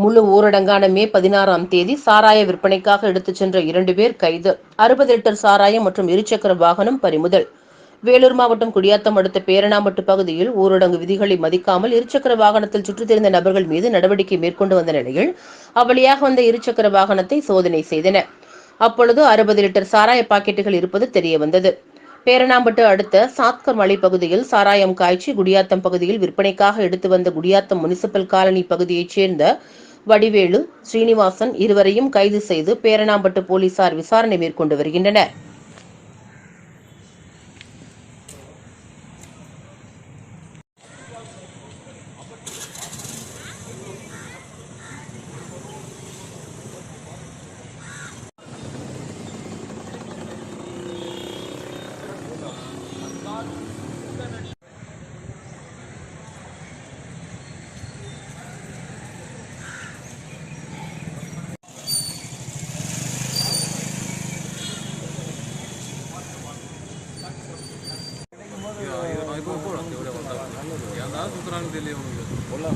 முழு ஊரடங்கான மே பதினாறாம் தேதி சாராய விற்பனைக்காக எடுத்துச் சென்ற இரண்டு பேர் கைது. அறுபது லிட்டர் சாராயம் மற்றும் இருசக்கர வாகனம் பறிமுதல். வேலூர் மாவட்டம் குடியாத்தம் அடுத்த பேரணாம்பட்டு பகுதியில் ஊரடங்கு விதிகளை மதிக்காமல் இருசக்கர வாகனத்தில் சுற்றித் திரிந்த நபர்கள் மீது நடவடிக்கை மேற்கொண்டு வந்த நிலையில் அவ்வழியாக வந்த இருசக்கர வாகனத்தை சோதனை செய்தன. அப்பொழுது அறுபது லிட்டர் சாராய பாக்கெட்டுகள் இருப்பது தெரிய வந்தது. பேரணாம்பட்டு அடுத்த சாத்கர் மலை பகுதியில் சாராயம் காய்ச்சி குடியாத்தம் பகுதியில் விற்பனைக்காக எடுத்து வந்த குடியாத்தம் முனிசிபல் காலனி பகுதியைச் சேர்ந்த வடிவேலு ஸ்ரீனிவாசன் இருவரையும் கைது செய்து பேரணாம்பட்டு போலீசார் விசாரணை மேற்கொண்டு வருகின்றனர். हाँ दुकान दिले होंगे। बोला।